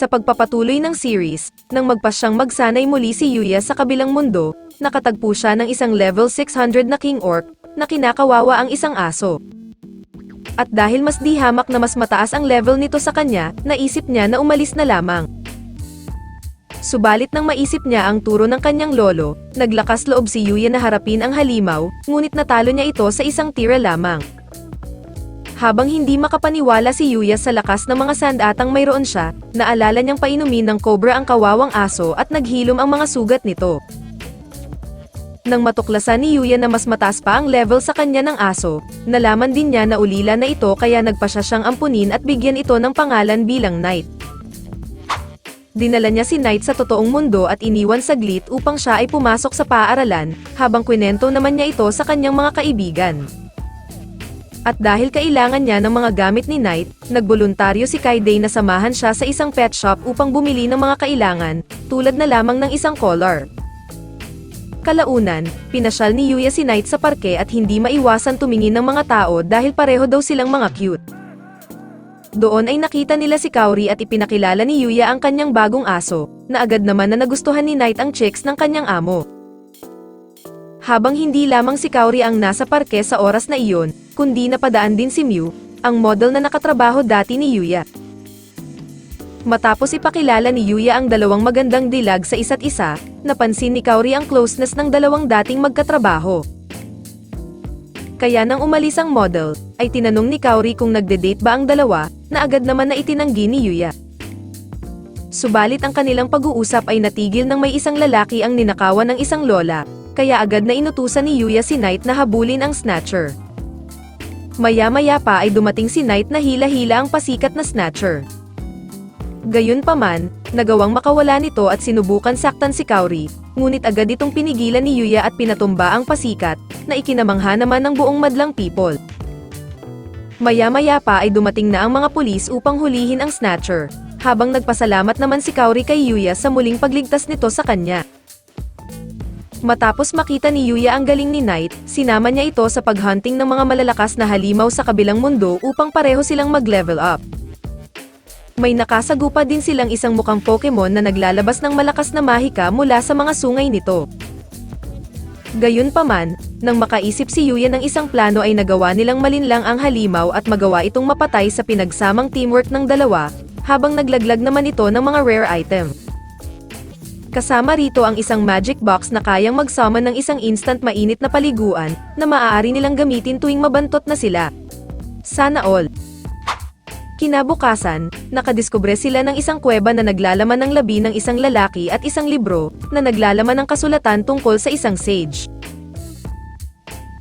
Sa pagpapatuloy ng series, nang magpasyang magsanay muli si Yuya sa kabilang mundo, nakatagpo siya ng isang level 600 na King Orc, na kinakawawa ang isang aso. At dahil mas di hamak na mas mataas ang level nito sa kanya, naisip niya na umalis na lamang. Subalit nang maisip niya ang turo ng kanyang lolo, naglakas loob si Yuya na harapin ang halimaw, ngunit natalo niya ito sa isang tira lamang. Habang hindi makapaniwala si Yuya sa lakas ng mga sandatang mayroon siya, naalala niyang painumin ng cobra ang kawawang aso at naghilom ang mga sugat nito. Nang matuklasan ni Yuya na mas mataas pa ang level sa kanya ng aso, nalaman din niya na ulila na ito kaya nagpasya siyang ampunin at bigyan ito ng pangalan bilang Knight. Dinala niya si Knight sa totoong mundo at iniwan saglit upang siya ay pumasok sa paaralan, habang kwinento naman niya ito sa kanyang mga kaibigan. At dahil kailangan niya ng mga gamit ni Knight, nagboluntaryo si Kaiday na samahan siya sa isang pet shop upang bumili ng mga kailangan, tulad na lamang ng isang collar. Kalaunan, pinasyal ni Yuya si Knight sa parke at hindi maiwasan tumingin ng mga tao dahil pareho daw silang mga cute. Doon ay nakita nila si Kaori at ipinakilala ni Yuya ang kanyang bagong aso, na agad naman na nagustuhan ni Knight ang chicks ng kanyang amo. Habang hindi lamang si Kaori ang nasa parke sa oras na iyon, kundi napadaan din si Mew, ang model na nakatrabaho dati ni Yuya. Matapos ipakilala ni Yuya ang dalawang magandang dilag sa isa't isa, napansin ni Kaori ang closeness ng dalawang dating magkatrabaho. Kaya nang umalis ang model, ay tinanong ni Kaori kung nagde-date ba ang dalawa, na agad naman na itinanggi ni Yuya. Subalit ang kanilang pag-uusap ay natigil nang may isang lalaki ang ninakawan ng isang lola, kaya agad na inutusan ni Yuya si Knight na habulin ang snatcher. Maya-maya pa ay dumating si Knight na hila-hila ang pasikat na snatcher. Gayunpaman, nagawang makawala nito at sinubukan saktan si Kaori, ngunit agad itong pinigilan ni Yuya at pinatumba ang pasikat, na ikinamangha naman ng buong madlang people. Maya-maya pa ay dumating na ang mga pulis upang hulihin ang snatcher, habang nagpasalamat naman si Kaori kay Yuya sa muling pagligtas nito sa kanya. Matapos makita ni Yuya ang galing ni Knight, sinama niya ito sa paghunting ng mga malalakas na halimaw sa kabilang mundo upang pareho silang mag-level up. May nakasagupa din silang isang mukhang Pokemon na naglalabas ng malakas na mahika mula sa mga sungay nito. Gayunpaman, nang makaisip si Yuya ng isang plano ay nagawa nilang malinlang ang halimaw at magawa itong mapatay sa pinagsamang teamwork ng dalawa, habang naglaglag naman ito ng mga rare item. Kasama rito ang isang magic box na kayang mag-summon ng isang instant mainit na paliguan, na maaari nilang gamitin tuwing mabantot na sila. Sana all. Kinabukasan, nakadiskubre sila ng isang kuweba na naglalaman ng labi ng isang lalaki at isang libro, na naglalaman ng kasulatan tungkol sa isang sage.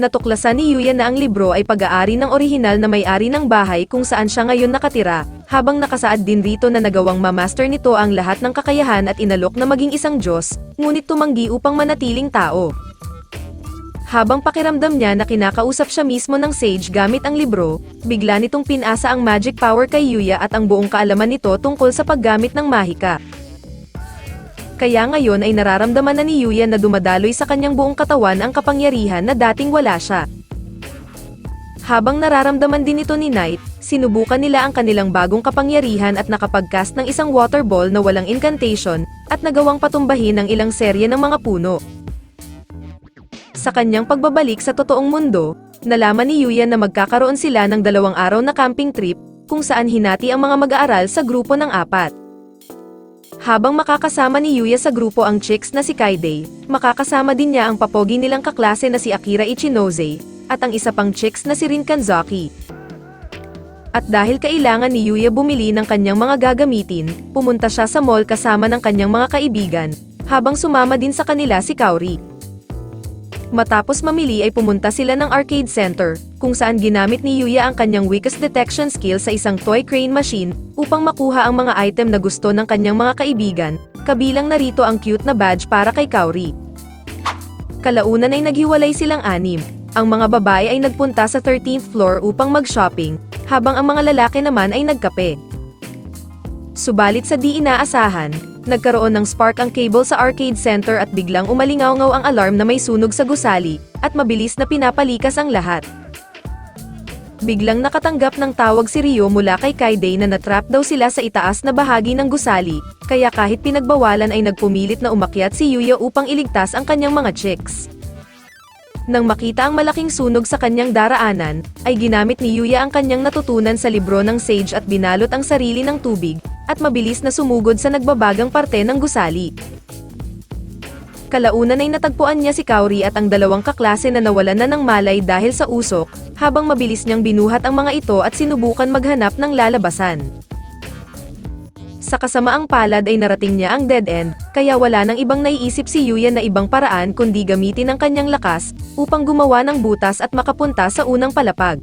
Natuklasan ni Yuya na ang libro ay pag-aari ng orihinal na may-ari ng bahay kung saan siya ngayon nakatira, habang nakasaad din rito na nagawang mamaster nito ang lahat ng kakayahan at inalok na maging isang Diyos, ngunit tumanggi upang manatiling tao. Habang pakiramdam niya na kinakausap siya mismo ng sage gamit ang libro, bigla nitong pinasa ang magic power kay Yuya at ang buong kaalaman nito tungkol sa paggamit ng mahika. Kaya ngayon ay nararamdaman na ni Yuya na dumadaloy sa kanyang buong katawan ang kapangyarihan na dating wala siya. Habang nararamdaman din ito ni Knight, sinubukan nila ang kanilang bagong kapangyarihan at nakapagcast ng isang water ball na walang incantation, at nagawang patumbahin ang ilang serye ng mga puno. Sa kanyang pagbabalik sa totoong mundo, nalaman ni Yuya na magkakaroon sila ng dalawang araw na camping trip, kung saan hinati ang mga mag-aaral sa grupo ng apat. Habang makakasama ni Yuya sa grupo ang chicks na si Kaiday, makakasama din niya ang papogi nilang kaklase na si Akira Ichinose, at ang isa pang chicks na si Rin Kanzaki. At dahil kailangan ni Yuya bumili ng kanyang mga gagamitin, pumunta siya sa mall kasama ng kanyang mga kaibigan, habang sumama din sa kanila si Kaori. Matapos mamili ay pumunta sila ng arcade center, kung saan ginamit ni Yuya ang kanyang weakest detection skill sa isang toy crane machine, upang makuha ang mga item na gusto ng kanyang mga kaibigan, kabilang narito ang cute na badge para kay Kaori. Kalaunan ay naghiwalay silang anim. Ang mga babae ay nagpunta sa 13th floor upang mag-shopping, habang ang mga lalaki naman ay nagkape. Subalit sa di inaasahan, nagkaroon ng spark ang cable sa arcade center at biglang umalingaw-ngaw ang alarm na may sunog sa gusali, at mabilis na pinapalikas ang lahat. Biglang nakatanggap ng tawag si Rio mula kay Kaide na natrap daw sila sa itaas na bahagi ng gusali, kaya kahit pinagbawalan ay nagpumilit na umakyat si Yuya upang iligtas ang kanyang mga chicks. Nang makita ang malaking sunog sa kanyang daraanan, ay ginamit ni Yuya ang kanyang natutunan sa libro ng sage at binalot ang sarili ng tubig, at mabilis na sumugod sa nagbabagang parte ng gusali. Kalaunan ay natagpuan niya si Kaori at ang dalawang kaklase na nawalan na ng malay dahil sa usok, habang mabilis niyang binuhat ang mga ito at sinubukan maghanap ng lalabasan. Sa kasamaang palad ay narating niya ang dead end, kaya wala nang ibang naiisip si Yuya na ibang paraan kundi gamitin ang kanyang lakas, upang gumawa ng butas at makapunta sa unang palapag.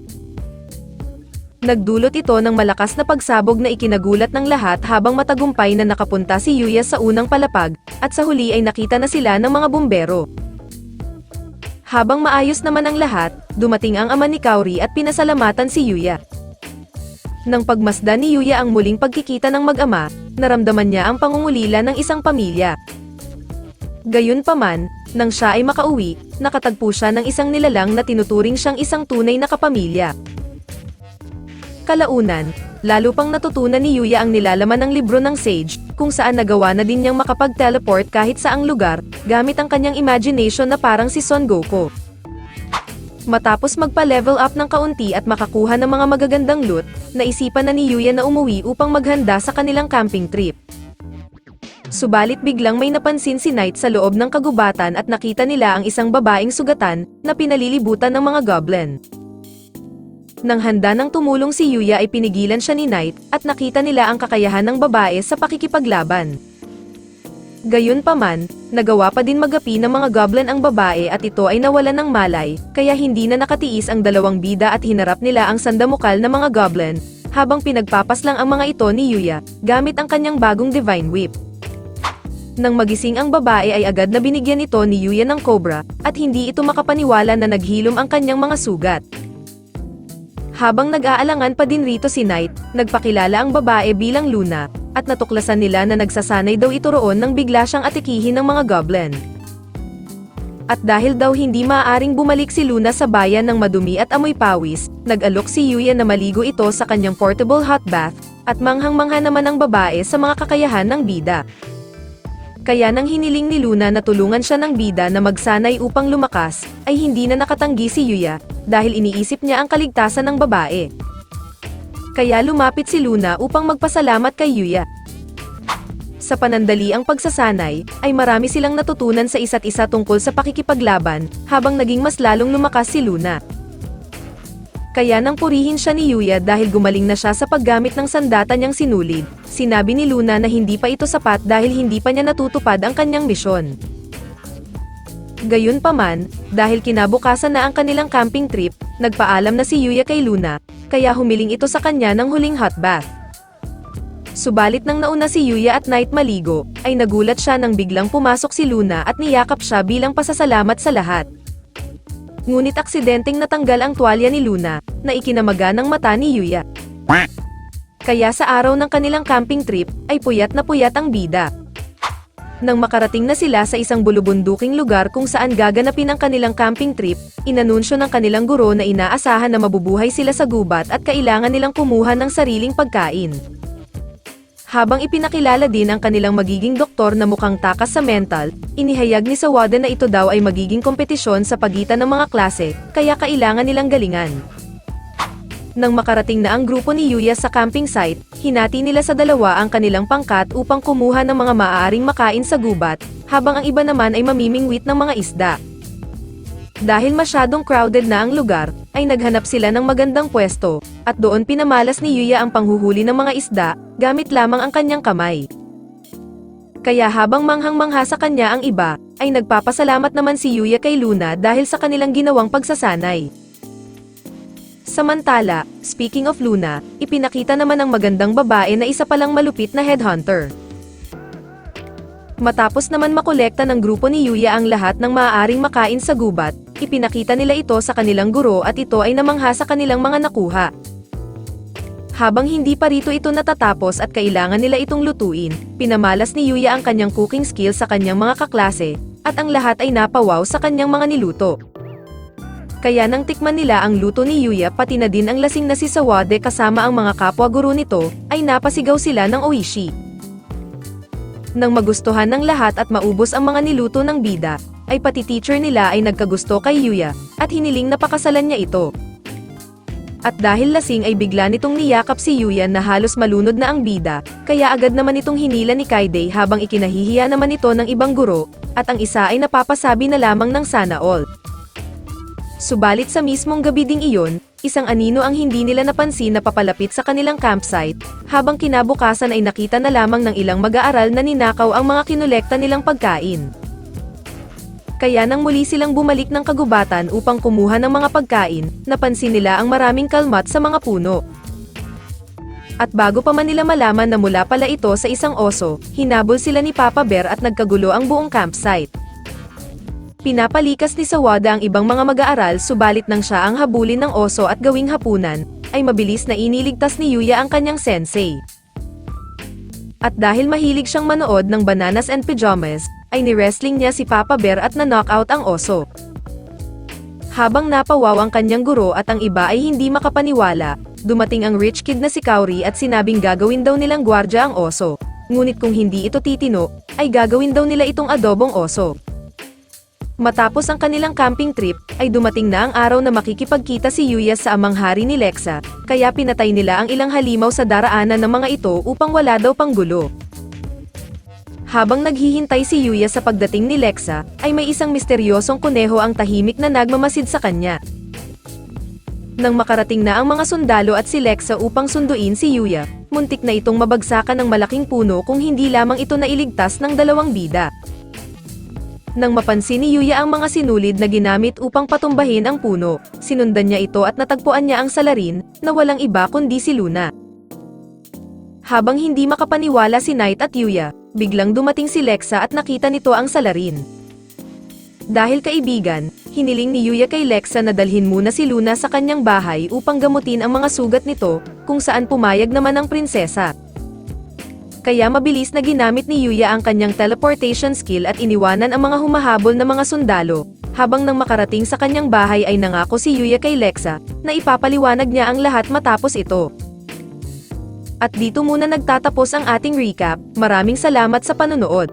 Nagdulot ito ng malakas na pagsabog na ikinagulat ng lahat habang matagumpay na nakapunta si Yuya sa unang palapag, at sa huli ay nakita na sila ng mga bumbero. Habang maayos naman ang lahat, dumating ang ama ni Kaori at pinasalamatan si Yuya. Nang pagmasdan ni Yuya ang muling pagkikita ng mag-ama, naramdaman niya ang pangungulila ng isang pamilya. Gayunpaman, nang siya ay makauwi, nakatagpo siya ng isang nilalang na tinuturing siyang isang tunay na kapamilya. Kalaunan, lalo pang natutunan ni Yuya ang nilalaman ng libro ng Sage, kung saan nagawa na din niyang makapag-teleport kahit saang lugar, gamit ang kanyang imagination na parang si Son Goku. Matapos magpa-level up ng kaunti at makakuha ng mga magagandang loot, naisipan na ni Yuya na umuwi upang maghanda sa kanilang camping trip. Subalit biglang may napansin si Knight sa loob ng kagubatan at nakita nila ang isang babaeng sugatan, na pinalilibutan ng mga goblin. Nang handa ng tumulong si Yuya ay pinigilan siya ni Knight, at nakita nila ang kakayahan ng babae sa pakikipaglaban. Gayunpaman, nagawa pa din magapi ng mga goblin ang babae at ito ay nawalan ng malay, kaya hindi na nakatiis ang dalawang bida at hinarap nila ang sandamukal na mga goblin, habang pinagpapaslang ang mga ito ni Yuya, gamit ang kanyang bagong Divine Whip. Nang magising ang babae ay agad na binigyan ito ni Yuya ng cobra, at hindi ito makapaniwala na naghilom ang kanyang mga sugat. Habang nag-aalangan pa din rito si Knight, nagpakilala ang babae bilang Luna, at natuklasan nila na nagsasanay daw ito roon nang bigla siyang atikihin ng mga goblin. At dahil daw hindi maaaring bumalik si Luna sa bayan ng madumi at amoy pawis, nag-alok si Yuya na maligo ito sa kanyang portable hot bath, at manghang-mangha naman ang babae sa mga kakayahan ng bida. Kaya nang hiniling ni Luna na tulungan siya ng bida na magsanay upang lumakas, ay hindi na nakatanggi si Yuya, dahil iniisip niya ang kaligtasan ng babae. Kaya lumapit si Luna upang magpasalamat kay Yuya. Sa panandali ang pagsasanay, ay marami silang natutunan sa isa't isa tungkol sa pakikipaglaban, habang naging mas lalong lumakas si Luna. Kaya nang purihin siya ni Yuya dahil gumaling na siya sa paggamit ng sandata niyang sinulid, sinabi ni Luna na hindi pa ito sapat dahil hindi pa niya natutupad ang kanyang misyon. Gayunpaman, dahil kinabukasan na ang kanilang camping trip, nagpaalam na si Yuya kay Luna, kaya humiling ito sa kanya ng huling hot bath. Subalit nang nauna si Yuya at Knight maligo, ay nagulat siya nang biglang pumasok si Luna at niyakap siya bilang pasasalamat sa lahat. Ngunit aksidenteng natanggal ang tuwalya ni Luna, na ikinamaga ng mata ni Yuya. Kaya sa araw ng kanilang camping trip, ay puyat na puyat ang bida. Nang makarating na sila sa isang bulubunduking lugar kung saan gaganapin ang kanilang camping trip, inanunsyo ng kanilang guro na inaasahan na mabubuhay sila sa gubat at kailangan nilang kumuha ng sariling pagkain. Habang ipinakilala din ang kanilang magiging doktor na mukhang takas sa mental, inihayag ni Sawada na ito daw ay magiging kompetisyon sa pagitan ng mga klase, kaya kailangan nilang galingan. Nang makarating na ang grupo ni Yuya sa camping site, hinati nila sa dalawa ang kanilang pangkat upang kumuha ng mga maaaring makain sa gubat, habang ang iba naman ay mamimingwit ng mga isda. Dahil masyadong crowded na ang lugar, ay naghanap sila ng magandang pwesto, at doon pinamalas ni Yuya ang panghuhuli ng mga isda, gamit lamang ang kanyang kamay. Kaya habang manghang-mangha sa kanya ang iba, ay nagpapasalamat naman si Yuya kay Luna dahil sa kanilang ginawang pagsasanay. Samantala, speaking of Luna, ipinakita naman ng magandang babae na isa palang malupit na headhunter. Matapos naman makolekta ng grupo ni Yuya ang lahat ng maaaring makain sa gubat, ipinakita nila ito sa kanilang guro at ito ay namangha sa kanilang mga nakuha. Habang hindi pa rito ito natatapos at kailangan nila itong lutuin, pinamalas ni Yuya ang kanyang cooking skill sa kanyang mga kaklase, at ang lahat ay napawaw sa kanyang mga niluto. Kaya nang tikman nila ang luto ni Yuya pati na din ang lasing na si Sawade kasama ang mga kapwa guru nito, ay napasigaw sila ng oishi. Nang magustuhan ng lahat at maubos ang mga niluto ng bida, ay pati teacher nila ay nagkagusto kay Yuya, at hiniling na pakasalan niya ito. At dahil lasing ay bigla nitong niyakap si Yuya na halos malunod na ang bida, kaya agad naman itong hinila ni Kaide habang ikinahihiya naman ito ng ibang guro, at ang isa ay napapasabi na lamang ng sana all. Subalit sa mismong gabi ding iyon, isang anino ang hindi nila napansin na papalapit sa kanilang campsite, habang kinabukasan ay nakita na lamang ng ilang mag-aaral na ninakaw ang mga kinolekta nilang pagkain. Kaya nang muli silang bumalik ng kagubatan upang kumuha ng mga pagkain, napansin nila ang maraming kalmat sa mga puno. At bago pa man nila malaman na mula pala ito sa isang oso, hinabol sila ni Papa Bear at nagkagulo ang buong campsite. Pinapalikas ni Sawada ang ibang mga mag-aaral subalit nang siya ang habulin ng oso at gawing hapunan, ay mabilis na iniligtas ni Yuya ang kanyang sensei. At dahil mahilig siyang manood ng Bananas and Pajamas, ay ni-wrestling niya si Papa Bear at na-knockout ang oso. Habang napawaw ang kanyang guro at ang iba ay hindi makapaniwala, dumating ang rich kid na si Kauri at sinabing gagawin daw nilang gwardya ang oso. Ngunit kung hindi ito titino, ay gagawin daw nila itong adobong oso. Matapos ang kanilang camping trip, ay dumating na ang araw na makikipagkita si Yuya sa amang hari ni Lexa, kaya pinatay nila ang ilang halimaw sa daraanan ng mga ito upang wala daw panggulo. Habang naghihintay si Yuya sa pagdating ni Lexa, ay may isang misteryosong kuneho ang tahimik na nagmamasid sa kanya. Nang makarating na ang mga sundalo at si Lexa upang sunduin si Yuya, muntik na itong mabagsakan ng malaking puno kung hindi lamang ito nailigtas ng dalawang bida. Nang mapansin ni Yuya ang mga sinulid na ginamit upang patumbahin ang puno, sinundan niya ito at natagpuan niya ang salarin, na walang iba kundi si Luna. Habang hindi makapaniwala si Knight at Yuya, biglang dumating si Lexa at nakita nito ang salarin. Dahil kaibigan, hiniling ni Yuya kay Lexa na dalhin muna si Luna sa kanyang bahay upang gamutin ang mga sugat nito, kung saan pumayag naman ang prinsesa. Kaya mabilis na ginamit ni Yuya ang kanyang teleportation skill at iniwanan ang mga humahabol na mga sundalo, habang nang makarating sa kanyang bahay ay nangako si Yuya kay Lexa, na ipapaliwanag niya ang lahat matapos ito. At dito muna nagtatapos ang ating recap, maraming salamat sa panonood.